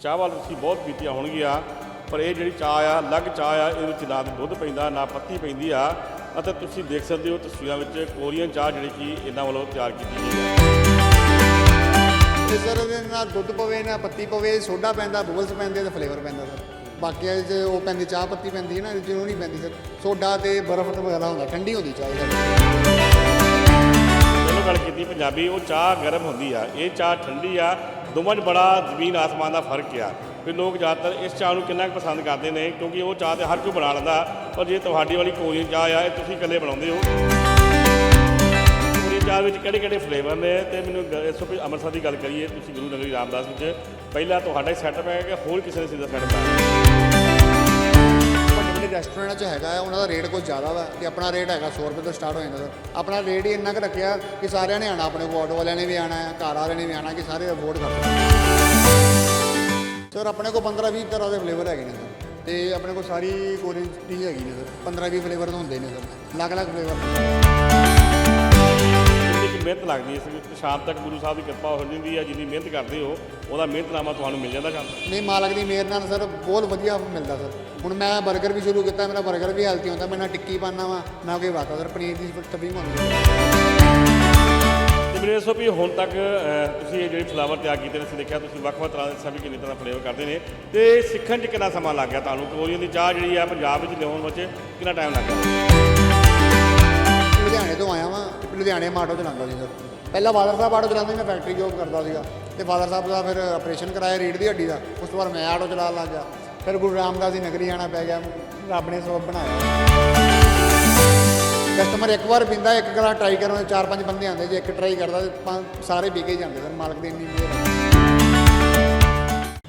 ਚਾਹ ਵਾਲ ਤੁਸੀਂ ਬਹੁਤ ਪੀਤੀਆਂ ਹੋਣਗੀਆਂ ਪਰ ਇਹ ਜਿਹੜੀ ਚਾਹ ਆ ਅਲੱਗ ਚਾਹ ਆ ਇਹਦੇ ਵਿੱਚ ਨਾ ਦੁੱਧ ਪੈਂਦਾ ਨਾ ਪੱਤੀ ਪੈਂਦੀ ਆ ਅਤੇ ਤੁਸੀਂ ਦੇਖ ਸਕਦੇ ਹੋ ਤਸਵੀਰਾਂ ਵਿੱਚ ਕੋਰੀਅਨ ਚਾਹ ਜਿਹੜੀ ਕਿ ਇਹਨਾਂ ਵੱਲੋਂ ਤਿਆਰ ਕੀਤੀ ਗਈ ਹੈ। ਸਰ ਇਹਦੇ ਨਾਲ ਦੁੱਧ ਪਵੇ ਨਾ ਪੱਤੀ ਪਵੇ ਸੋਡਾ ਪੈਂਦਾ ਬਬਲਸ ਪੈਂਦੇ ਤੇ ਫਲੇਵਰ ਪੈਂਦਾ ਸਰ। ਬਾਕੀ ਇਹ 'ਚ ਉਹ ਪੈਂਦੀ ਚਾਹ ਪੱਤੀ ਪੈਂਦੀ ਹੈ ਨਾ ਉਹ ਨਹੀਂ ਪੈਂਦੀ ਸਰ। ਸੋਡਾ ਤੇ ਬਰਫ਼ ਤੇ ਵਗੈਰਾ ਹੁੰਦਾ ਠੰਡੀ ਹੁੰਦੀ ਚਾਹ ਇਹਦੇ ਗੱਲ ਕੀਤੀ ਪੰਜਾਬੀ ਉਹ ਚਾਹ ਗਰਮ ਹੁੰਦੀ ਆ ਇਹ ਚਾਹ ਠੰਡੀ ਆ ਦੋਵਾਂ 'ਚ ਬੜਾ ਜ਼ਮੀਨ ਆਸਮਾਨ ਦਾ ਫ਼ਰਕ ਆ। ਵੀ ਲੋਕ ਜ਼ਿਆਦਾਤਰ ਇਸ ਚਾਹ ਨੂੰ ਕਿੰਨਾ ਕੁ ਪਸੰਦ ਕਰਦੇ ਨੇ, ਕਿਉਂਕਿ ਉਹ ਚਾਹ ਤੇ ਹਰ ਕੋਈ ਬਣਾ ਲੈਂਦਾ, ਪਰ ਜੇ ਤੁਹਾਡੀ ਵਾਲੀ ਕੋਰੀਅਨ ਚਾਹ ਆ, ਇਹ ਤੁਸੀਂ ਇਕੱਲੇ ਬਣਾਉਂਦੇ ਹੋ। ਕੋਰੀਅਨ ਚਾਹ ਵਿੱਚ ਕਿਹੜੇ ਕਿਹੜੇ ਫਲੇਵਰ ਨੇ? ਤੇ ਮੈਨੂੰ ਇਸ ਤੋਂ ਵੀ ਅੰਮ੍ਰਿਤਸਰ ਦੀ ਗੱਲ ਕਰੀਏ, ਤੁਸੀਂ ਗੁਰੂ ਨਗਰੀ ਰਾਮਦਾਸ ਵਿੱਚ, ਪਹਿਲਾਂ ਤੁਹਾਡਾ ਹੀ ਸੈਟਅਪ ਹੈ ਕਿ ਹੋਰ ਕਿਸੇ ਨੇ ਸਿੱਧਾ ਸੈਟਅਪ ਹੈ ਵੱਡੇ ਰੈਸਟੋਰੈਂਟਾਂ 'ਚ ਹੈਗਾ ਹੈ, ਉਹਨਾਂ ਦਾ ਰੇਟ ਕੁਝ ਜ਼ਿਆਦਾ ਵਾ ਤੇ ਆਪਣਾ ਰੇਟ ਹੈਗਾ 100 ਰੁਪਏ ਤੋਂ ਸਟਾਰਟ ਹੋ ਜਾਂਦਾ ਸਰ ਆਪਣਾ ਰੇਟ ਹੀ ਇੰਨਾ ਕੁ ਰੱਖਿਆ ਕਿ ਸਾਰਿਆਂ ਨੇ ਆਣਾ ਆਪਣੇ ਕੋਲ ਆਟੋ ਵਾਲਿਆਂ ਨੇ ਵੀ ਆਣਾ ਹੈ ਘਰ ਵਾਲਿਆਂ ਨੇ ਵੀ ਆਣਾ ਕਿ ਸਾਰੇ ਅਫੋਰਡ ਕਰ ਸਕਣ। ਸਰ ਆਪਣੇ ਕੋਲ 15 20 ਤਰ੍ਹਾਂ ਦੇ ਫਲੇਵਰ ਹੈਗੇ ਨੇ ਸਰ ਤੇ ਆਪਣੇ ਕੋਲ ਸਾਰੀ ਕੋਰੀਅਨ ਟੀ ਹੈਗੀ ਨੇ ਸਰ 15 20 ਫਲੇਵਰ ਹੁੰਦੇ ਨੇ ਸਰ ਅਲੱਗ-ਅਲੱਗ ਫਲੇਵਰ ਮਿਹਨਤ ਲੱਗਦੀ ਹੈ ਇਸ ਸ਼ਾਮ ਤੱਕ ਗੁਰੂ ਸਾਹਿਬ ਦੀ ਕਿਰਪਾ ਹੋ ਜਾਂਦੀ ਹੈ ਜਿੰਨੀ ਮਿਹਨਤ ਕਰਦੇ ਹੋ ਉਹਦਾ ਮਿਹਨਤਨਾਮਾ ਤੁਹਾਨੂੰ ਮਿਲ ਜਾਂਦਾ ਸ਼ਾਮ ਨਹੀਂ ਮਾਲਕ ਦੀ ਮਿਹਰ ਨਾਲ ਸਰ ਬਹੁਤ ਵਧੀਆ ਮਿਲਦਾ ਸਰ। ਹੁਣ ਮੈਂ 버ਗਰ ਵੀ ਸ਼ੁਰੂ ਕੀਤਾ ਮੇਰਾ 버ਗਰ ਵੀ ਹੈਲਥੀ ਹੁੰਦਾ ਮੈਂ ਨਾ ਟਿੱਕੀ ਪਾਣਾ ਵਾ ਨਾ ਕੋਈ ਵਾਤਾ ਸਰ ਪਨੀਰ ਦੀ ਹੁੰਦੀ ਹੈ ਤੇ ਮੈਨੂੰ ਦੱਸੋ ਵੀ ਹੁਣ ਤੱਕ ਤੁਸੀਂ ਇਹ ਜਿਹੜੇ ਫਲਾਵਰ ਤਿਆਰ ਕੀਤੇ ਨੇ ਅਸੀਂ ਦੇਖਿਆ ਤੁਸੀਂ ਵੱਖ-ਵੱਖ ਤਰ੍ਹਾਂ ਦੇ ਸਭੀ ਕਿੰਨੀ ਤਰ੍ਹਾਂ ਫਲੇਵਰ ਕਰਦੇ ਨੇ। ਤੇ ਸਿੱਖਣ 'ਚ ਕਿੰਨਾ ਸਮਾਂ ਲੱਗ ਗਿਆ ਤੁਹਾਨੂੰ? ਕੋਰੀਅਨ ਦੀ ਚਾਹ ਜਿਹੜੀ ਆ ਪੰਜਾਬ ਵਿੱਚ ਲਿਆਉਣ ਵਿੱਚ ਕਿੰਨਾ ਟਾਈਮ ਲੱਗ ਲੁਧਿਆਣੇ ਤੋਂ ਆਇਆ ਵਾਂ, ਲੁਧਿਆਣੇ ਮੈਂ ਚਲਾਉਂਦਾ ਸੀ ਸਰ ਪਹਿਲਾਂ ਫਾਦਰ ਸਾਹਿਬ ਆਟੋ ਚਲਾਉਂਦੇ ਮੈਂ ਫੈਕਟਰੀ ਜੋਬ ਕਰਦਾ ਸੀਗਾ। ਤੇ ਫਾਦਰ ਸਾਹਿਬ ਦਾ ਫਿਰ ਆਪਰੇਸ਼ਨ ਕਰਾਇਆ ਰੀੜ ਦੀ ਹੱਡੀ ਦਾ। ਉਸ ਤੋਂ ਬਾਅਦ ਮੈਂ ਆਟੋ ਚਲਾਉਣ ਲੱਗ ਗਿਆ। ਫਿਰ ਗੁਰੂ ਰਾਮਦਾਸ ਦੀ ਨਗਰੀ ਆਣਾ ਪੈ ਗਿਆ। ਰੱਬ ਨੇ ਸਬਬ ਬਣਾਇਆ। ਕਸਟਮਰ ਇੱਕ ਵਾਰ ਪੀਂਦਾ, ਇੱਕ ਗਲਾ ਟਰਾਈ ਕਰਨ ਚਾਰ ਪੰਜ ਬੰਦੇ ਆਉਂਦੇ। ਜੇ ਇੱਕ ਟਰਾਈ ਕਰਦਾ, ਤੇ ਸਾਰੇ ਪੀ ਕੇ ਹੀ ਜਾਂਦੇ ਸਰ ਮਾਲਕ ਦੀ ਇੰਨੀ ਮਿਹਰ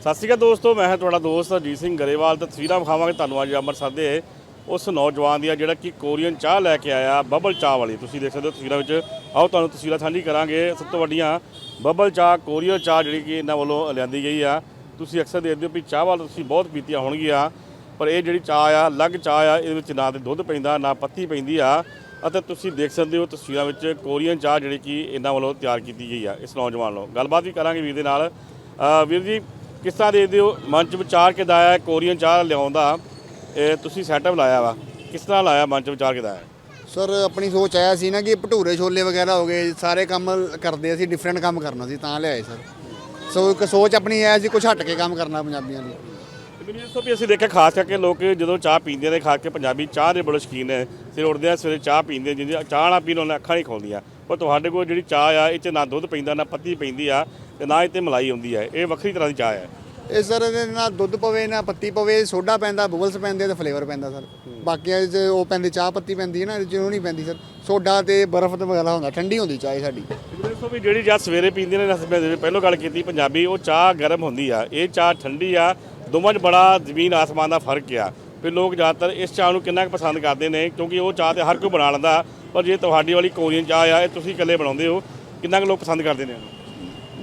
ਸਤਿ ਸ਼੍ਰੀ ਅਕਾਲ ਦੋਸਤੋ, ਮੈਂ ਹਾਂ ਤੁਹਾਡਾ ਦੋਸਤ ਅਜੀਤ ਸਿੰਘ ਗਰੇਵਾਲ। ਤੇ ਤਸਵੀਰਾਂ ਵਿਖਾਵਾਂਗੇ ਤੁਹਾਨੂੰ ਅੱਜ ਅੰਮ੍ਰਿਤਸਰ ਦੇ ਉਸ ਨੌਜਵਾਨ ਦੀਆਂ ਜਿਹੜਾ ਕਿ ਕੋਰੀਅਨ ਚਾਹ ਲੈ ਕੇ ਆਇਆ, ਬਬਲ ਚਾਹ ਵਾਲੀ। ਤੁਸੀਂ ਦੇਖ ਸਕਦੇ ਹੋ ਤਸਵੀਰਾਂ ਵਿੱਚ। ਆਓ ਤੁਹਾਨੂੰ ਤਸਵੀਰਾਂ ਸਾਂਝੀ ਕਰਾਂਗੇ। ਸਭ ਤੋਂ ਵੱਡੀਆਂ, ਬਬਲ ਚਾਹ, ਕੋਰੀਅਨ ਚਾਹ ਜਿਹੜੀ ਕਿ ਇਹਨਾਂ ਵੱਲੋਂ ਲਿਆਂਦੀ ਗਈ ਆ। ਤੁਸੀਂ ਅਕਸਰ ਦੇਖਦੇ ਹੋ ਵੀ ਚਾਹ ਵਾਲ ਤੁਸੀਂ ਬਹੁਤ ਪੀਤੀਆਂ ਹੋਣਗੀਆਂ, ਪਰ ਇਹ ਜਿਹੜੀ ਚਾਹ ਆ, ਅਲੱਗ ਚਾਹ ਆ, ਇਹਦੇ ਵਿੱਚ ਨਾ ਤੇ ਦੁੱਧ ਪੈਂਦਾ, ਨਾ ਪੱਤੀ ਪੈਂਦੀ ਆ। ਅਤੇ ਤੁਸੀਂ ਦੇਖ ਸਕਦੇ ਹੋ ਤਸਵੀਰਾਂ ਵਿੱਚ ਕੋਰੀਅਨ ਚਾਹ ਜਿਹੜੀ ਕਿ ਇਹਨਾਂ ਵੱਲੋਂ ਤਿਆਰ ਕੀਤੀ ਗਈ ਆ, ਇਸ ਨੌਜਵਾਨ ਵੱਲੋਂ। ਗੱਲਬਾਤ ਵੀ ਕਰਾਂਗੇ ਵੀਰ ਦੇ ਨਾਲ। ਵੀਰ ਜੀ, ਕਿਸ ਤਰ੍ਹਾਂ ਦੇਖਦੇ ਹੋ? ਮਨ ਚ ਵਿਚਾਰ ਕਿੱਦਾਂ ਆਇਆ ਕੋਰੀਅਨ ਚਾਹ ਲਿਆਉਣ ਦਾ? ਇਹ ਤੁਸੀਂ ਸੈਟਅਪ ਲਾਇਆ ਵਾ। ਕਿਸ ਤਰ੍ਹਾਂ ਲਾਇਆ ਮਨ ਚ ਵਿਚਾਰ ਕਿੱਦਾਂ? ਆਇਆ ਸਰ ਆਪਣੀ ਸੋਚ ਆਇਆ ਸੀ ਨਾ ਕਿ ਭਟੂਰੇ ਛੋਲੇ ਵਗੈਰਾ ਹੋ ਗਏ ਸਾਰੇ ਕੰਮ ਕਰਦੇ ਅਸੀਂ ਡਿਫਰੈਂਟ ਕੰਮ ਕਰਨਾ ਸੀ ਤਾਂ ਲਿਆਏ ਸਰ। ਸੋ ਇੱਕ ਸੋਚ ਆਪਣੀ ਆਇਆ ਸੀ ਕੁਝ ਹਟ ਕੇ ਕੰਮ ਕਰਨਾ ਪੰਜਾਬੀਆਂ ਦੀ ਤੇ ਮੈਨੂੰ ਦੱਸੋ ਵੀ ਅਸੀਂ ਦੇਖਿਆ ਖਾਸ ਕਰਕੇ ਲੋਕ ਜਦੋਂ ਚਾਹ ਪੀਂਦੇ ਨੇ ਖਾਸ ਕੇ ਪੰਜਾਬੀ ਚਾਹ ਦੇ ਬੜੇ ਸ਼ੌਕੀਨ ਨੇ। ਸਿਰ ਉੱਠਦੇ ਆ ਸਵੇਰੇ ਚਾਹ ਪੀਂਦੇ ਜਿੰਦੇ ਚਾਹ ਨਾ ਪੀਣ ਉਹਨਾਂ ਅੱਖਾਂ ਨਹੀਂ ਖੋਲਦੀਆਂ। ਪਰ ਤੁਹਾਡੇ ਕੋਲ ਜਿਹੜੀ ਚਾਹ ਆ ਇਹ ਚ ਨਾ ਦੁੱਧ ਪੈਂਦਾ ਨਾ ਪੱਤੀ ਪੈਂਦੀ ਆ ਤੇ ਨਾ ਇਹ ਤੇ ਮਲਾਈ ਹੁੰਦੀ ਹੈ ਇਹ ਵੱਖਰੀ ਤਰ੍ਹਾਂ ਦੀ ਚਾਹ ਹੈ ਇਹ ਸਰ ਇਹਦੇ ਨਾਲ ਦੁੱਧ ਪਵੇ ਨਾ ਪੱਤੀ ਪਵੇ ਸੋਡਾ ਪੈਂਦਾ ਬਬਲਸ ਪੈਂਦੇ ਤੇ ਫਲੇਵਰ ਪੈਂਦਾ ਸਰ। ਬਾਕੀ ਇਹ 'ਚ ਉਹ ਪੈਂਦੀ ਚਾਹ ਪੱਤੀ ਪੈਂਦੀ ਹੈ ਨਾ ਉਹ ਨਹੀਂ ਪੈਂਦੀ ਸਰ। ਸੋਡਾ ਤੇ ਬਰਫ਼ ਤੇ ਵਗੈਰਾ ਹੁੰਦਾ ਠੰਡੀ ਹੁੰਦੀ ਚਾਹ ਸਾਡੀ। ਦੱਸੋ ਵੀ ਜਿਹੜੀ ਚਾਹ ਸਵੇਰੇ ਪੀਂਦੇ ਨੇ ਮੈਂ ਪਹਿਲਾਂ ਗੱਲ ਕੀਤੀ ਪੰਜਾਬੀ ਉਹ ਚਾਹ ਗਰਮ ਹੁੰਦੀ ਆ ਇਹ ਚਾਹ ਠੰਡੀ ਆ ਦੋਵਾਂ 'ਚ ਬੜਾ ਜ਼ਮੀਨ ਆਸਮਾਨ ਦਾ ਫ਼ਰਕ ਆ। ਵੀ ਲੋਕ ਜ਼ਿਆਦਾਤਰ ਇਸ ਚਾਹ ਨੂੰ ਕਿੰਨਾ ਕੁ ਪਸੰਦ ਕਰਦੇ ਨੇ ਕਿਉਂਕਿ ਉਹ ਚਾਹ ਤੇ ਹਰ ਕੋਈ ਬਣਾ ਲੈਂਦਾ ਪਰ ਜੇ ਤੁਹਾਡੀ ਵਾਲੀ ਕੋਰੀਅਨ ਚਾਹ ਆ ਇਹ ਤੁਸੀਂ ਇਕੱਲੇ ਬਣਾਉਂਦੇ ਹੋ ਕਿੰਨਾ ਕੁ ਲੋਕ ਪਸੰਦ ਕਰਦੇ ਨੇ?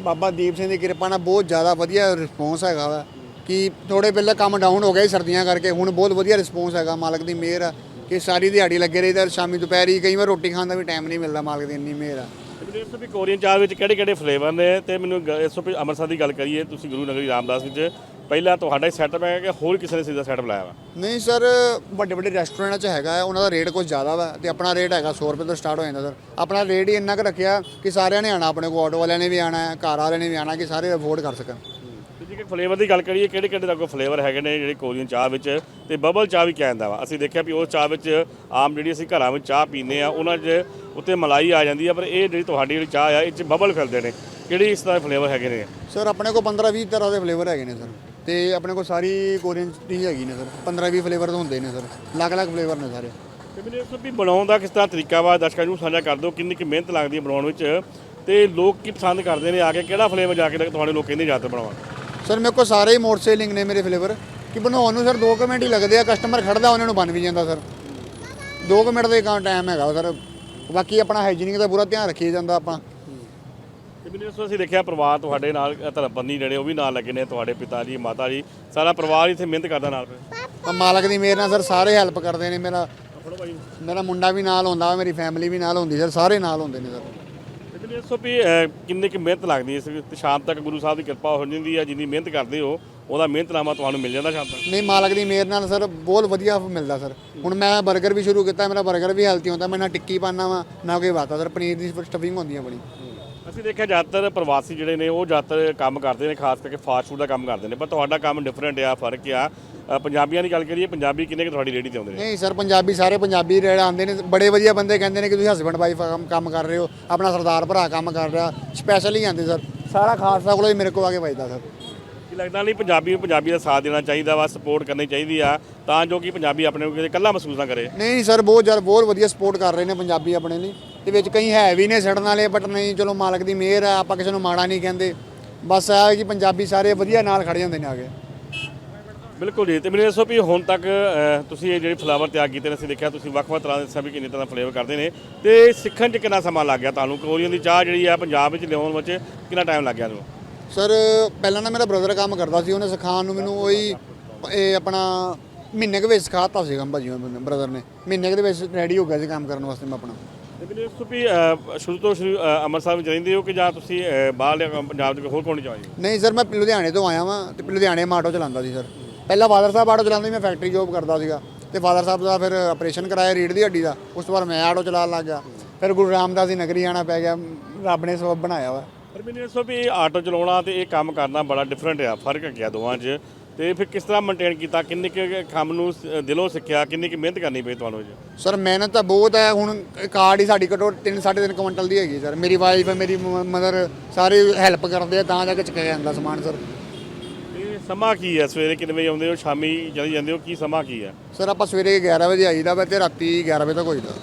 ਬਾਬਾ ਦੀਪ ਸਿੰਘ ਦੀ ਕਿਰਪਾ ਨਾਲ ਬਹੁਤ ਜ਼ਿਆਦਾ ਵਧੀਆ ਰਿਸਪੌਂਸ ਹੈਗਾ ਵਾ। ਕਿ ਥੋੜੇ ਪਹਿਲਾਂ ਕੰਮ ਡਾਊਨ ਹੋ ਗਿਆ ਸੀ ਸਰਦੀਆਂ ਕਰਕੇ, ਹੁਣ ਬਹੁਤ ਵਧੀਆ ਰਿਸਪੌਂਸ ਹੈਗਾ ਮਾਲਕ ਦੀ ਮਿਹਰ ਆ, ਕਿ ਸਾਰੀ ਦਿਹਾੜੀ ਲੱਗੇ ਰਹੀਦਾ, ਸ਼ਾਮੀ ਦੁਪਹਿਰੀ ਕਈ ਵਾਰ ਰੋਟੀ ਖਾਣ ਦਾ ਵੀ ਟਾਈਮ ਨਹੀਂ ਮਿਲਦਾ ਮਾਲਕ ਦੀ ਇੰਨੀ ਮਿਹਰ ਆ। ਤੇ ਮੈਨੂੰ ਵੀ ਕੋਰੀਅਨ ਚਾਹ ਵਿੱਚ ਕਿਹੜੇ ਕਿਹੜੇ ਫਲੇਵਰ ਨੇ? ਤੇ ਮੈਨੂੰ ਇਸ ਤੋਂ ਵੀ ਅੰਮ੍ਰਿਤਸਰ ਦੀ ਗੱਲ ਕਰੀਏ, ਤੁਸੀਂ ਗੁਰੂ ਨਗਰੀ ਰਾਮਦਾਸ ਵਿੱਚ ਪਹਿਲਾਂ ਤੁਹਾਡਾ ਹੀ ਸੈਟਅਪ ਹੈ ਕਿ ਹੋਰ ਕਿਸੇ ਨੇ ਸਿੱਧਾ ਸੈਟਅਪ ਲਾਇਆ ਵਾ? ਨਹੀਂ ਸਰ ਵੱਡੇ ਵੱਡੇ ਰੈਸਟੋਰੈਂਟਾਂ 'ਚ ਹੈਗਾ ਹੈ, ਉਹਨਾਂ ਦਾ ਰੇਟ ਕੁਝ ਜ਼ਿਆਦਾ ਵਾ ਤੇ ਆਪਣਾ ਰੇਟ ਹੈਗਾ 100 ਰੁਪਏ ਤੋਂ ਸਟਾਰਟ ਹੋ ਜਾਂਦਾ ਸਰ ਆਪਣਾ ਰੇਟ ਹੀ ਇੰਨਾ ਕੁ ਰੱਖਿਆ ਕਿ ਸਾਰਿਆਂ ਨੇ ਆਣਾ ਆਪਣੇ ਕੋਲ ਆਟੋ ਵਾਲਿਆਂ ਨੇ ਵੀ ਆਣਾ ਹੈ ਘਰ ਵਾਲਿਆਂ ਨੇ ਵੀ ਆਣਾ ਕਿ ਸਾਰੇ ਅਫੋਰਡ ਕਰ ਸਕਣ। ਤੇ ਜੇ ਫਲੇਵਰ ਦੀ ਗੱਲ ਕਰੀਏ ਕਿਹੜੇ ਕਿਹੜੇ ਦਾ ਕੋਈ ਫਲੇਵਰ ਹੈਗੇ ਨੇ ਜਿਹੜੇ ਕੋਰੀਅਨ ਚਾਹ ਵਿੱਚ? ਤੇ ਬਬਲ ਚਾਹ ਵੀ ਕਿਹਾ ਜਾਂਦਾ ਵਾ? ਅਸੀਂ ਦੇਖਿਆ ਵੀ ਉਸ ਚਾਹ ਵਿੱਚ ਆਮ ਜਿਹੜੀ ਅਸੀਂ ਘਰਾਂ ਵਿੱਚ ਚਾਹ ਪੀਂਦੇ ਆ ਉਹਨਾਂ 'ਚ ਉੱਤੇ ਮਲਾਈ ਆ ਜਾਂਦੀ ਆ ਪਰ ਇਹ ਜਿਹੜੀ ਤੁਹਾਡੀ ਜਿਹੜੀ ਚਾਹ ਆ ਇਹ 'ਚ ਬਬਲ ਫਿਰਦੇ ਨੇ। ਕਿਹੜੀ ਇਸ ਤਰ੍ਹਾਂ ਦੇ ਫਲੇਵਰ ਹੈਗੇ ਨੇ? ਸਰ ਆਪਣੇ ਕੋਲ 15 20 ਤਰ੍ਹਾਂ ਦੇ ਫਲੇਵਰ ਹੈਗੇ ਨੇ ਸਰ ਤੇ ਆਪਣੇ ਕੋਲ ਸਾਰੀ ਕੋਰੀਅਨ ਟੀ ਹੈਗੀ ਨੇ ਸਰ। 15 20 ਫਲੇਵਰ ਹੁੰਦੇ ਨੇ ਸਰ। ਅਲੱਗ-ਅਲੱਗ ਫਲੇਵਰ ਨੇ ਸਾਰੇ। ਤੇ ਮੈਨੂੰ ਇਸ ਵੀ ਬਣਾਉਣ ਦਾ ਕਿਸ ਤਰ੍ਹਾਂ ਤਰੀਕਾ ਵਾ? ਦਰਸ਼ਕਾਂ ਨੂੰ ਸਾਂਝਾ ਕਰ ਦਿਓ ਕਿੰਨੀ ਕਿ ਮਿਹਨਤ ਲੱਗਦੀ ਹੈ ਬਣਾਉਣ ਵਿੱਚ। ਤੇ ਲੋਕ ਕੀ ਪਸੰਦ ਕਰਦੇ ਨੇ ਆ ਕੇ? ਕਿਹੜਾ ਫਲੇਵਰ ਜਾ ਕੇ ਤੁਹਾਡੇ ਲੋਕ ਕਹਿੰਦੇ ਜ਼ਿਆਦਾ ਬਣਾਉਣ? ਸਰ ਮੇਰੇ ਕੋਲ ਸਾਰੇ ਹੀ ਸੇਲਿੰਗ ਨੇ ਮੇਰੇ ਫਲੇਵਰ ਕਿ ਬਣਾਉਣ ਨੂੰ ਸਰ 2 ਮਿੰਟ ਹੀ ਲੱਗਦੇ ਆ ਕਸਟਮਰ ਖੜਦਾ ਉਹਨਾਂ ਨੂੰ ਬਣ ਵੀ ਜਾਂਦਾ ਸਰ। 2 ਮਿੰਟ ਦੇ ਕਾਂ ਟਾਈਮ ਹੈਗਾ ਸਰ। ਬਾਕੀ ਆਪਣਾ ਹਾਈਜੀਨਿਕ ਦਾ ਪੂਰਾ ਧਿਆਨ ਰੱਖੀ ਜਾਂਦਾ ਆਪਾਂ। ਮੈਨੂੰ ਦੱਸੋ ਅਸੀਂ ਦੇਖਿਆ ਪਰਿਵਾਰ ਤੁਹਾਡੇ ਨਾਲ ਅ, ਧਰਮਪਤਨੀ ਜਿਹੜੇ ਉਹ ਵੀ ਨਾਲ ਲੱਗੇ ਨੇ ਤੁਹਾਡੇ ਪਿਤਾ ਜੀ ਮਾਤਾ ਜੀ ਸਾਰਾ ਪਰਿਵਾਰ ਇੱਥੇ ਮਿਹਨਤ ਕਰਦਾ ਨਾਲ। ਤਾਂ ਮਾਲਕ ਦੀ ਮਿਹਰ ਨਾਲ ਸਰ ਸਾਰੇ ਹੈਲਪ ਕਰਦੇ ਨੇ ਮੇਰਾ ਮੇਰਾ ਮੁੰਡਾ ਵੀ ਨਾਲ ਹੁੰਦਾ ਮੇਰੀ ਫੈਮਿਲੀ ਵੀ ਨਾਲ ਹੁੰਦੀ ਸਰ ਸਾਰੇ ਨਾਲ ਹੁੰਦੇ ਨੇ ਸਰ। ਮੈਨੂੰ ਦੱਸੋ ਵੀ ਕਿੰਨੀ ਕਿ ਮਿਹਨਤ ਲੱਗਦੀ ਹੈ ਇਸ ਤੇ ਸ਼ਾਮ ਤੱਕ ਗੁਰੂ ਸਾਹਿਬ ਦੀ ਕਿਰਪਾ ਹੋ ਜਾਂਦੀ ਹੈ ਜਿੰਨੀ ਮਿਹਨਤ ਕਰਦੇ ਹੋ ਉਹਦਾ ਮਿਹਨਤਨਾਮਾ ਤੁਹਾਨੂੰ ਮਿਲ ਜਾਂਦਾ ਸ਼ਾਮ ਤੱਕ? ਨਹੀਂ ਮਾਲਕ ਦੀ ਮਿਹਰ ਨਾਲ ਸਰ ਬਹੁਤ ਵਧੀਆ ਮਿਲਦਾ ਸਰ। ਹੁਣ ਮੈਂ 버ਗਰ ਵੀ ਸ਼ੁਰੂ ਕੀਤਾ ਮੇਰਾ 버ਗਰ ਵੀ ਹੈਲਥੀ ਹੁੰਦਾ ਮੈਂ ਨਾ ਟਿੱਕੀ ਪਾਣਾ ਵਾ ਨਾ ਕੋਈ ਵਾਤਾ ਸਰ ਪਨੀਰ ਦੀ ਸਟਫਿੰਗ ਹੁੰਦੀ ਹੈ ਬੜੀ। ਅਸੀਂ ਦੇਖਿਆ ਜ਼ਿਆਦਾਤਰ ਪ੍ਰਵਾਸੀ ਜਿਹੜੇ ਨੇ ਉਹ ਜ਼ਿਆਦਾਤਰ ਕੰਮ ਕਰਦੇ ਨੇ ਖਾਸ ਕਰਕੇ ਫਾਸਟ ਫੂਡ ਦਾ ਕੰਮ ਕਰਦੇ ਨੇ ਪਰ ਤੁਹਾਡਾ ਕੰਮ ਡਿਫਰੈਂਟ ਆ ਫ਼ਰਕ ਆ। ਅ, ਪੰਜਾਬੀਆਂ ਦੀ ਗੱਲ ਕਰੀਏ ਪੰਜਾਬੀ ਕਿੰਨੇ ਕੁ ਤੁਹਾਡੀ ਰੇੜੀ ਤੇ ਆਉਂਦੇ ਨੇ? ਨਹੀਂ ਸਰ ਪੰਜਾਬੀ ਸਾਰੇ ਪੰਜਾਬੀ ਰੇੜ ਆਉਂਦੇ ਨੇ ਬੜੇ ਵਧੀਆ ਬੰਦੇ ਕਹਿੰਦੇ ਨੇ ਕਿ ਤੁਸੀਂ ਹਸਬੰਡ ਵਾਈਫ ਕੰਮ ਕਰ ਰਹੇ ਹੋ ਆਪਣਾ ਸਰਦਾਰ ਭਰਾ ਕੰਮ ਕਰ ਰਿਹਾ ਸਪੈਸ਼ਲ ਹੀ ਆਉਂਦੇ ਸਰ। ਸਾਰਾ ਖਾਲਸਾ ਕੋਲੋਂ ਹੀ ਮੇਰੇ ਕੋਲ ਆ ਕੇ ਵੱਜਦਾ ਸਰ। ਕੀ ਲੱਗਦਾ ਨਹੀਂ ਪੰਜਾਬੀ ਨੂੰ ਪੰਜਾਬੀ ਦਾ ਸਾਥ ਦੇਣਾ ਚਾਹੀਦਾ ਵਾ ਸਪੋਰਟ ਕਰਨੀ ਚਾਹੀਦੀ ਆ ਤਾਂ ਜੋ ਕਿ ਪੰਜਾਬੀ ਆਪਣੇ ਨੂੰ ਕਿਤੇ ਇਕੱਲਾ ਮਹਿਸੂਸ ਨਾ ਕਰੇ? ਨਹੀਂ ਸਰ ਬਹੁਤ ਜ਼ਿਆਦਾ ਬਹੁਤ ਵਧੀਆ ਸਪੋਰਟ ਕਰ ਰਹੇ ਨੇ ਪੰਜਾਬੀ ਆਪਣੇ ਲਈ। ਤੇ ਵਿੱਚ ਕਈ ਹੈ ਵੀ ਨੇ ਸੜਨ ਵਾਲੇ ਬਟ ਨਹੀਂ ਚਲੋ ਮਾਲਕ ਦੀ ਮਿਹਰ ਆ ਆਪਾਂ ਕਿਸੇ ਨੂੰ ਮਾੜਾ ਨਹੀਂ ਕਹਿੰਦੇ। ਬਸ ਹੈ ਕਿ ਪੰਜਾਬੀ ਸਾਰੇ ਵਧੀਆ ਨਾਲ ਖੜ ਜਾਂਦੇ ਨੇ ਆ ਕੇ। ਬਿਲਕੁਲ ਜੀ ਤੇ ਮੈਨੂੰ ਦੱਸੋ ਵੀ ਹੁਣ ਤੱਕ ਤੁਸੀਂ ਇਹ ਜਿਹੜੇ ਫਲਾਵਰ ਤਿਆਰ ਕੀਤੇ ਨੇ ਅਸੀਂ ਦੇਖਿਆ ਤੁਸੀਂ ਵੱਖ-ਵੱਖ ਤਰ੍ਹਾਂ ਦੇ ਸਭੀ ਕਿੰਨੇ ਤਰ੍ਹਾਂ ਫਲੇਵਰ ਕਰਦੇ ਨੇ। ਤੇ ਸਿੱਖਣ 'ਚ ਕਿੰਨਾ ਸਮਾਂ ਲੱਗ ਗਿਆ ਤੁਹਾਨੂੰ? ਕੋਰੀਅਨ ਦੀ ਚਾਹ ਜਿਹੜੀ ਆ ਪੰਜਾਬ ਵਿੱਚ ਲਿਆਉਣ ਵਿੱਚ ਕਿੰਨਾ ਟਾਈਮ ਲੱਗ ਗਿਆ ਤੁਹਾਨੂੰ? ਸਰ ਪਹਿਲਾਂ ਨਾ ਮੇਰਾ ਬ੍ਰਦਰ ਕੰਮ ਕਰਦਾ ਸੀ ਉਹਨੇ ਸਿਖਾਉਣ ਨੂੰ ਮੈਨੂੰ ਉਹੀ ਇਹ ਆਪਣਾ ਮਹੀਨੇ ਕੁ ਵਿੱਚ ਸਿਖਾਤਾ ਸੀਗਾ ਭਾਜੀ ਮੇਰੇ ਬ੍ਰਦਰ ਨੇ। ਮਹੀਨੇ ਕੁ ਦੇ ਵਿੱਚ ਰੈਡੀ ਹੋ ਗਿਆ ਸੀ ਕੰਮ ਕਰਨ ਵਾਸਤੇ ਮੈਂ ਆਪਣਾ। ਮੈਨੂੰ ਦੱਸੋ ਵੀ ਸ਼ੁਰੂ ਤੋਂ ਸ਼ੁਰੂ ਅੰਮ੍ਰਿਤਸਰ ਵਿੱਚ ਰਹਿੰਦੇ ਹੋ ਕਿ ਜਾਂ ਤੁਸੀਂ ਅ, ਬਾਹਰਲੇ ਪੰਜਾਬ ਦੇ ਹੋਰ ਕੋਣ ਚਾਹੋ ਨਹੀਂ ਸਰ ਮੈਂ ਲੁਧਿਆਣੇ ਤੋਂ ਆਇਆ ਵਾਂ ਤੇ ਲੁਧਿਆਣੇ ਮੈਂ ਆਟੋ ਚਲਾਉਂਦਾ ਸੀ ਸਰ। ਪਹਿਲਾਂ ਫਾਦਰ ਸਾਹਿਬ ਆਟੋ ਚਲਾਉਂਦੇ ਮੈਂ ਫੈਕਟਰੀ ਜੋਬ ਕਰਦਾ ਸੀਗਾ। ਤੇ ਫਾਦਰ ਸਾਹਿਬ ਦਾ ਫਿਰ ਆਪਰੇਸ਼ਨ ਕਰਾਇਆ ਰੀੜ ਦੀ ਹੱਡੀ ਦਾ। ਉਸ ਤੋਂ ਬਾਅਦ ਮੈਂ ਆਟੋ ਚਲਾਉਣ ਲੱਗ ਗਿਆ। ਫਿਰ ਗੁਰੂ ਰਾਮਦਾਸ ਦੀ ਨਗਰੀ ਆਣਾ ਪੈ ਗਿਆ। ਰੱਬ ਨੇ ਸਬਬ ਬਣਾਇਆ ਵਾ। ਪਰ ਮੈਨੂੰ ਦੱਸੋ ਵੀ ਆਟੋ ਚਲਾਉਣਾ ਤੇ ਇਹ ਕੰਮ ਕਰਨਾ ਬੜਾ ਡਿਫਰੈਂਟ ਆ। ਫ਼ਰਕ ਹੈਗਾ ਦੋਵਾਂ 'ਚ। ਤੇ ਫਿਰ ਕਿਸ ਤਰ੍ਹਾਂ ਮੇਨਟੇਨ ਕੀਤਾ? ਕਿੰਨੇ ਕੁ ਕੰਮ ਨੂੰ ਦਿਲੋਂ ਸਿੱਖਿਆ? ਕਿੰਨੀ ਕੁ ਮਿਹਨਤ ਕਰਨੀ ਪਈ ਤੁਹਾਨੂੰ ਜੀ ਸਰ ਮਿਹਨਤ ਤਾਂ ਬਹੁਤ ਹੈ। ਹੁਣ ਕਾਰਡ ਹੀ ਸਾਡੀ ਘੱਟੋ 3 3.5 ਕੁਇੰਟਲ ਦੀ ਹੈਗੀ ਸਰ। ਮੇਰੀ ਵਾਈਫ ਮੇਰੀ ਮਦਰ ਸਾਰੇ ਹੈਲਪ ਕਰਦੇ ਆ ਤਾਂ ਜਾ ਕੇ ਚੱਕਿਆ ਜਾਂਦਾ ਸਮਾਨ ਸਰ। ਇਹ ਸਮਾਂ ਕੀ ਹੈ? ਸਵੇਰੇ ਕਿੰਨੇ ਵਜੇ ਆਉਂਦੇ ਹੋ? ਸ਼ਾਮੀ ਚਲੇ ਜਾਂਦੇ ਹੋ? ਕੀ ਸਮਾਂ ਕੀ ਹੈ? ਸਰ ਆਪਾਂ ਸਵੇਰੇ 11 ਵਜੇ ਆਈਦਾ ਵਾ ਤੇ ਰਾਤੀ 11 ਵਜੇ ਤੱਕ ਹੋਈਦਾ।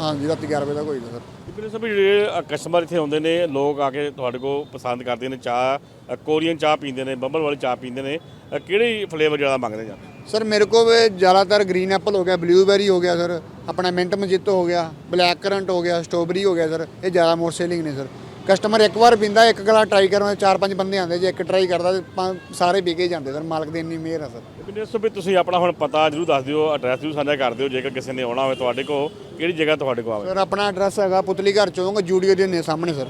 ਹਾਂਜੀ ਰਾਤੀ 11 ਵਜੇ ਤੱਕ ਹੋਈਦਾ ਸਰ ਮੈਨੂੰ ਸਭ ਜਿਹੜੇ ਕਸਟਮਰ ਇੱਥੇ ਆਉਂਦੇ ਨੇ ਲੋਕ ਆ ਕੇ ਤੁਹਾਡੇ ਕੋਲ ਪਸੰਦ ਕਰਦੇ ਨੇ ਚਾਹ ਅ, ਕੋਰੀਅਨ ਚਾਹ ਪੀਂਦੇ ਨੇ ਬੱਬਲ ਵਾਲੀ ਚਾਹ ਪੀਂਦੇ ਨੇ ਅ, ਕਿਹੜੀ ਫਲੇਵਰ ਜ਼ਿਆਦਾ ਮੰਗਦੇ ਜਾਂ? ਸਰ ਮੇਰੇ ਕੋਲ ਵੀ ਜ਼ਿਆਦਾਤਰ ਗ੍ਰੀਨ ਐਪਲ ਹੋ ਗਿਆ ਬਲੂਬੈਰੀ ਹੋ ਗਿਆ ਸਰ। ਆਪਣਾ ਮਿੰਟ ਮਜੀਤੋ ਹੋ ਗਿਆ ਬਲੈਕ ਕਰੰਟ ਹੋ ਗਿਆ ਸਟ੍ਰਾਬੇਰੀ ਹੋ ਗਿਆ ਸਰ। ਇਹ ਜ਼ਿਆਦਾ ਮੋਸਟ ਸੇਲਿੰਗ ਨੇ ਸਰ। ਕਸਟਮਰ ਇੱਕ ਵਾਰ ਪੀਂਦਾ ਇੱਕ ਗਲਾ ਟਰਾਈ ਕਰਨ ਚਾਰ ਪੰਜ ਬੰਦੇ ਆਉਂਦੇ ਜੇ ਇੱਕ ਟਰਾਈ ਕਰਦਾ ਤੇ ਪੰਜ- ਸਾਰੇ ਵਿਕੇ ਜਾਂਦੇ ਸਰ ਮਾਲਕ ਦੀ ਇੰਨੀ ਮਿਹਰ ਆ ਸਰ। ਮੈਨੂੰ ਦੱਸੋ ਵੀ ਤੁਸੀਂ ਆਪਣਾ ਹੁਣ ਪਤਾ ਜਰੂਰ ਦੱਸ ਦਿਓ ਐਡਰੈਸ ਜਰੂਰ ਸਾਂਝਾ ਕਰ ਦਿਓ ਜੇਕਰ ਕਿਸੇ ਨੇ ਆਉਣਾ ਹੋਵੇ ਤੁਹਾਡੇ ਕੋਲ ਕਿਹੜੀ ਜਗ੍ਹਾ ਤੁਹਾਡੇ ਕੋਲ ਆਵੇ? ਸਰ ਆਪਣਾ ਐਡਰੈਸ ਹੈਗਾ ਪੁਤਲੀ ਘਰ ਚੌਂਕ ਜੂਡੀਓ ਦੇ ਨੇ ਸਾਹਮਣੇ ਸਰ।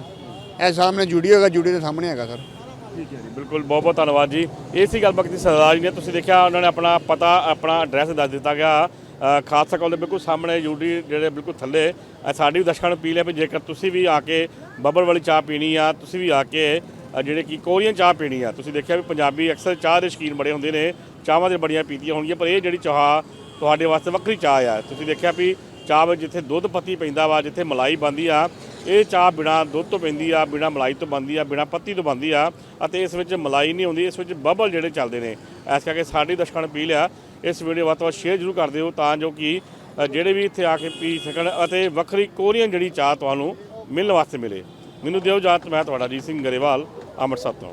ਇਹ ਸਾਹਮਣੇ ਜੂਡੀਓ ਹੈਗਾ ਜੂਡੀਓ ਦੇ ਸਾਹਮਣੇ ਹੈਗਾ ਸਰ। ਠੀਕ ਹੈ ਜੀ ਬਿਲਕੁਲ ਬਹੁਤ ਬਹੁਤ ਧੰਨਵਾਦ ਜੀ। ਇਹ ਸੀ ਗੱਲਬਾਤ ਦੀ ਸਰਦਾਰ ਜੀ ਨੇ ਤੁਸੀਂ ਦੇਖਿਆ ਉਹਨਾਂ ਨੇ ਆਪਣਾ ਪਤਾ ਆਪਣਾ ਐਡਰੈਸ ਦੱਸ ਦਿੱਤਾ ਗਿਆ। ਅ, ਖਾਲਸਾ ਕਾਲਜ ਦੇ ਬਿਲਕੁਲ ਸਾਹਮਣੇ ਯੂਡੀ ਜਿਹੜੇ ਬਿਲਕੁਲ ਥੱਲੇ ਸਾਡੀ ਵੀ ਦਰਸ਼ਕਾਂ ਨੂੰ ਅਪੀਲ ਲਿਆ ਵੀ ਜੇਕਰ ਤੁਸੀਂ ਵੀ ਆ ਕੇ ਬੱਬਲ ਵਾਲੀ ਚਾਹ ਪੀਣੀ ਆ, ਤੁਸੀਂ ਵੀ ਆ ਕੇ ਜਿਹੜੇ ਕਿ ਕੋਰੀਅਨ ਚਾਹ ਪੀਣੀ ਆ, ਤੁਸੀਂ ਦੇਖਿਆ ਵੀ ਪੰਜਾਬੀ ਅਕਸਰ ਚਾਹ ਦੇ ਸ਼ੌਕੀਨ ਬੜੇ ਹੁੰਦੇ ਨੇ, ਚਾਹਾਂ ਦੇ ਬੜੀਆਂ ਪੀਤੀਆਂ ਹੋਣਗੀਆਂ, ਪਰ ਇਹ ਜਿਹੜੀ ਚਾਹ ਤੁਹਾਡੇ ਵਾਸਤੇ ਵੱਖਰੀ ਚਾਹ ਆ। ਤੁਸੀਂ ਦੇਖਿਆ ਵੀ ਚਾਹ ਵਿੱਚ ਜਿੱਥੇ ਦੁੱਧ ਪੱਤੀ ਪੈਂਦਾ ਵਾ, ਜਿੱਥੇ ਮਲਾਈ ਬਣਦੀ ਆ, ਇਹ ਚਾਹ ਬਿਨਾ ਦੁੱਧ ਤੋਂ ਪੈਂਦੀ ਆ, ਬਿਨਾ ਮਲਾਈ ਤੋਂ ਬਣਦੀ ਆ, ਬਿਨਾ ਪੱਤੀ ਤੋਂ ਬਣਦੀ ਆ, ਅਤੇ ਇਸ ਵਿੱਚ ਮਲਾਈ ਨਹੀਂ ਹੁੰਦੀ, ਇਸ ਵਿੱਚ ਬਬਲ ਜਿਹੜੇ ਚੱਲਦੇ ਨੇ। ਇਸ ਕਰਕੇ ਸਾਡੀ ਦਰਸ਼ਕਾਂ ਨੂੰ ਅਪੀਲ ਆ, ਇਸ ਵੀਡੀਓ ਵੱਧ ਤੋਂ ਵੱਧ ਸ਼ੇਅਰ ਜ਼ਰੂਰ ਕਰ ਦਿਓ, ਤਾਂ ਜੋ ਕਿ ਜਿਹੜੇ ਵੀ ਇੱਥੇ ਆ ਕੇ ਪੀ ਸਕਣ ਅਤੇ ਵੱਖਰੀ ਕੋਰੀਅਨ ਜਿਹੜੀ ਚਾਹ ਤੁਹਾਨੂੰ ਮਿਲਣ ਵਾਸਤੇ ਮਿਲੇ। ਮੈਨੂੰ ਦਿਓ ਇਜਾਜ਼ਤ, ਮੈਂ ਤੁਹਾਡਾ ਜੀ ਸਿੰਘ ਗਰੇਵਾਲ, ਅੰਮ੍ਰਿਤਸਰ ਤੋਂ।